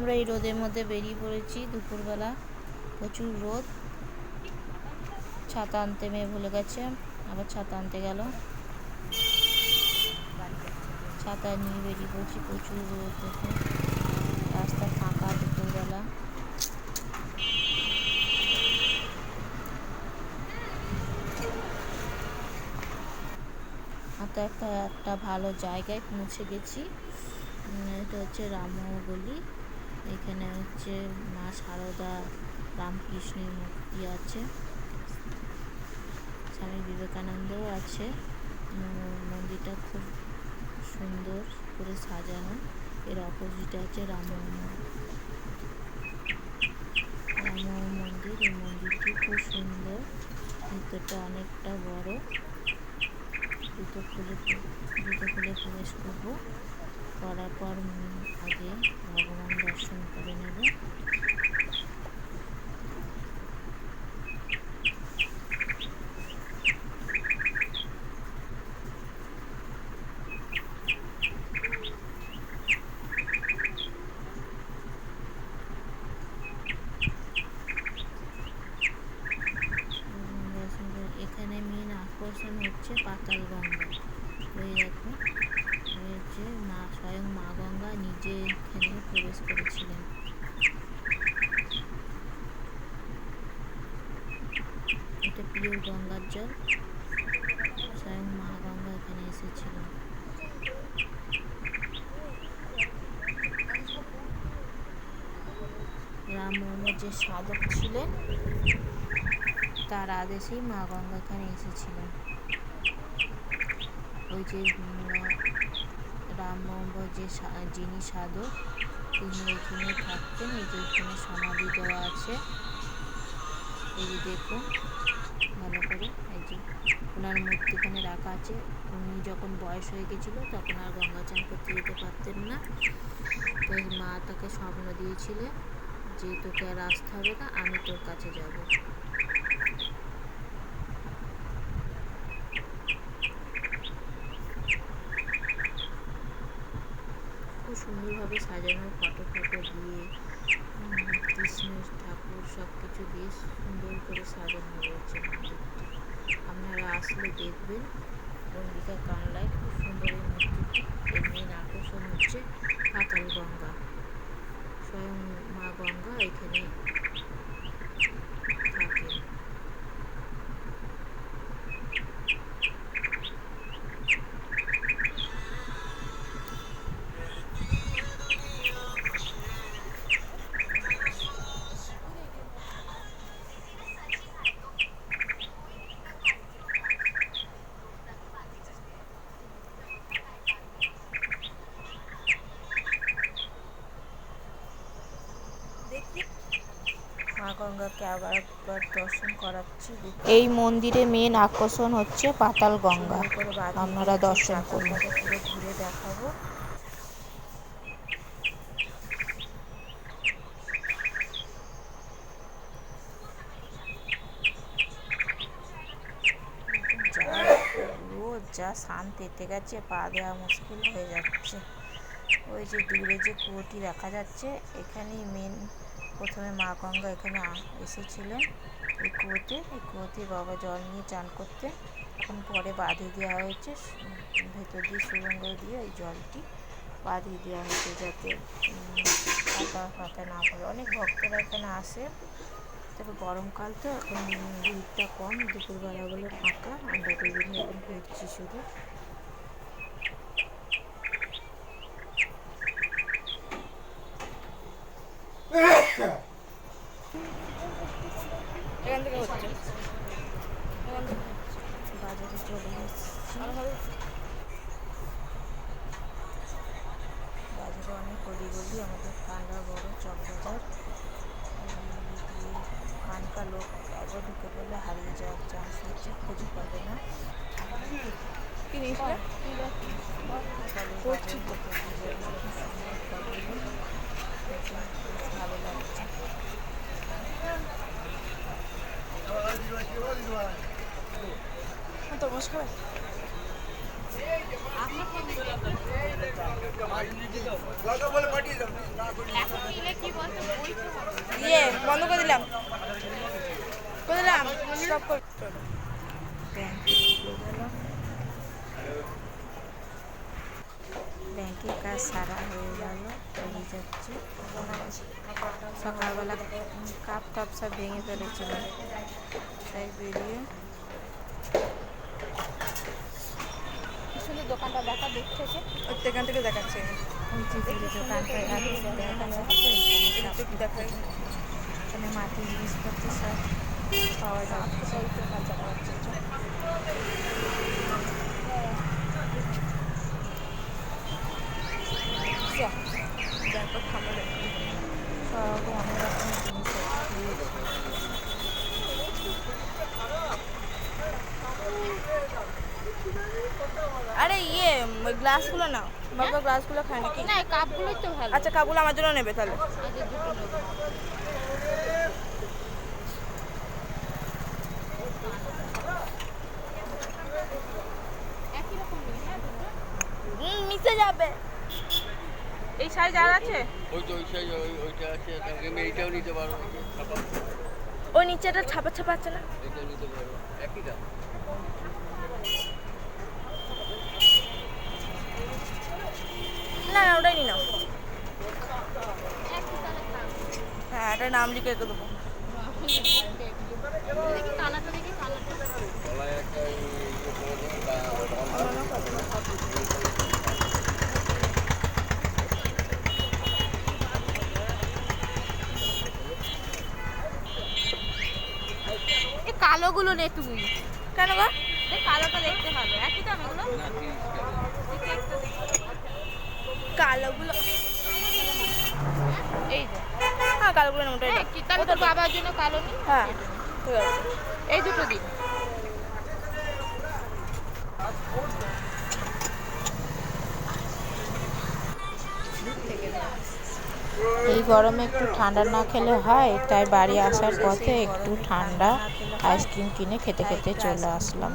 আমরা এই রোদের মধ্যে বেরিয়ে পড়েছি। দুপুরবেলা প্রচুর রোদ। ছাতা আনতে মেয়ে ভুলে গেছে। আবার ছাতা আনতে গেল। ছাতা নিয়ে বেরিয়ে পড়ছি। প্রচুর রোদ রাস্তা ফাঁকা দুপুরবেলা। একটা একটা ভালো জায়গায় পৌঁছে গেছি। এটা হচ্ছে রামগলি এখানে হচ্ছে মা সারদা রামকৃষ্ণের মূর্তি আছে। স্বামী বিবেকানন্দও আছে। মন্দিরটা খুব সুন্দর করে সাজানো। এর অপোজিটে আছে রাম রাম মন্দির, এই মন্দিরটি খুব সুন্দর। ভিতরটা অনেকটা বড়। জুতো খুলে জুতো খুলে প্রবেশ করব। করার পর আগে ভগবান দর্শন করে নেব। এখানে মেন আকর্ষণ হচ্ছে পাতাল গঙ্গা ওই দেখো হচ্ছে মা স্বয়ং মা গঙ্গা নিজে এখানে প্রবেশ করেছিলেন। এটা পিওর গঙ্গার জল। স্বয়ং মা গঙ্গা এখানে এসেছিলেন। রাম মোহনের যে সাধক ছিলেন, তার আদেশেই মা গঙ্গা এখানে এসেছিলেন। ওই যে রামমোহন যে যিনি সাধক, তিনি এখানে থাকতেন। এই যে এখানে সমাধি দেওয়া আছে। এই যে দেখুন, ভালো করে এই যে ওনার মূর্তি এখানে রাখা আছে। উনি যখন বয়স হয়ে গেছিল, তখন আর গঙ্গা চান করতে যেতে পারতেন না। তো মা তাকে স্বপ্ন দিয়েছিলেন যে তোকে আর আসতে হবে না, আমি তোর কাছে যাব খুব সুন্দরভাবে সাজানো ফটো ফটো দিয়ে উম, কৃষ্ণ ঠাকুর সব কিছু দিয়ে সুন্দর করে সাজানো রয়েছে মন্দিরটি। আপনারা আসলে দেখবেন অম্বিকা কানলায় খুব সুন্দর এই মূর্তিটি। এর মেন আকর্ষণ হচ্ছে পাতাল গঙ্গা। স্বয়ং মা গঙ্গা এখানে মা গঙ্গাকে আবার একবার দর্শন করাচ্ছি। এই মন্দিরে মেন আকর্ষণ হচ্ছে পাতাল গঙ্গা। আপনারা দর্শন করুন। পুরো ঘুরে দেখাবো। যা রোদ যা শান্তি এতে গেছে পা দেওয়া মুশকিল হয়ে যাচ্ছে। ওই যে দূরে যে কুয়োটি দেখা যাচ্ছে এখানেই মেন প্রথমে মা গঙ্গা এখানে এসেছিলেন এই কুয়োতে এই কুয়োতে বাবা জল নিয়ে চান করতে। এখন পরে বাঁধিয়ে দেওয়া হয়েছে। ভেতর দিয়ে সুরঙ্গ দিয়ে এই জলটি বাঁধিয়ে দেওয়া হয়েছে যাতে পাতা পাতা না পড়ে। অনেক ভক্তরা এখানে আসে। তবে গরমকাল তো এখন ভিড়টা কম। দুপুরবেলা বলে ফাঁকা। আমরা দুদিন এখন ঘুরছি শুধু। এখান থেকে হচ্ছে। বাজারে চলে বাজারে অনেক গলি গলি আমাদের কান্ডা বড় চক বাজার দিয়ে খানকা লোক একবার ঢুকে পড়লে হারিয়ে যাওয়ার চান্স হচ্ছে খুঁজে পাবে না। কি নিয়েছিলে ফলের বাজার ঢুকে পড়লে খুব সুন্দর ফলগুলো দেখে বেশ ভালো লাগছে খাবে ইয়ে বন্ধ করে দিলাম। করে কাজ সারা হয়ে গেল, বেরিয়ে যাচ্ছে। সকালবেলা কাপ টাপ সব ভেঙে ফেলেছিল। তাই বেরিয়ে পিছনে দোকানটা দেখা দূর থেকে এখান থেকে দেখাচ্ছে। এখানে মাটির জিনিসপত্র সব পাওয়া পাচ্ছে দেখো থামলে সব অনেক রকমের জিনিস আছে। আরে ইয়ে ওই গ্লাসগুলো নাও। বাবা গ্লাসগুলো খায় নাকি? না কাপগুলোই তো ভালো। আচ্ছা কাপগুলো আমার জন্য নেবে তাহলে। হ্যাঁ হুম মিশে যাবে। এই সাইজ আর আছে? ওই তো ওই সাইজ ওই ওইটা আছে তারপরে আমি এইটাও নিতে পারো ছাপা ওই নিচেটা ছাপা ছাপা আছে না? এইটাও নিতে পারো একই দাম না না ওটাই নি নাও একই তাহলে কাপ এটা নাম লিখে রেখে দেবো। একটা বা- কালোগুলো নে তুই কেন গো? কালোটা দেখতে ভালো একই দাম এগুলো। একটা কালোগুলো এই যে। হ্যাঁ কালোগুলো নেব ওটাই হ্যাঁ, কি? তাহলে তোর বাবার জন্য কালো নি? হ্যাঁ ঠিক আছে এই দুটো দিন। এই গরমে একটু ঠান্ডা না খেলে হয় তাই বাড়ি আসার পথে একটু ঠান্ডা আইসক্রিম কিনে খেতে খেতে চলে আসলাম।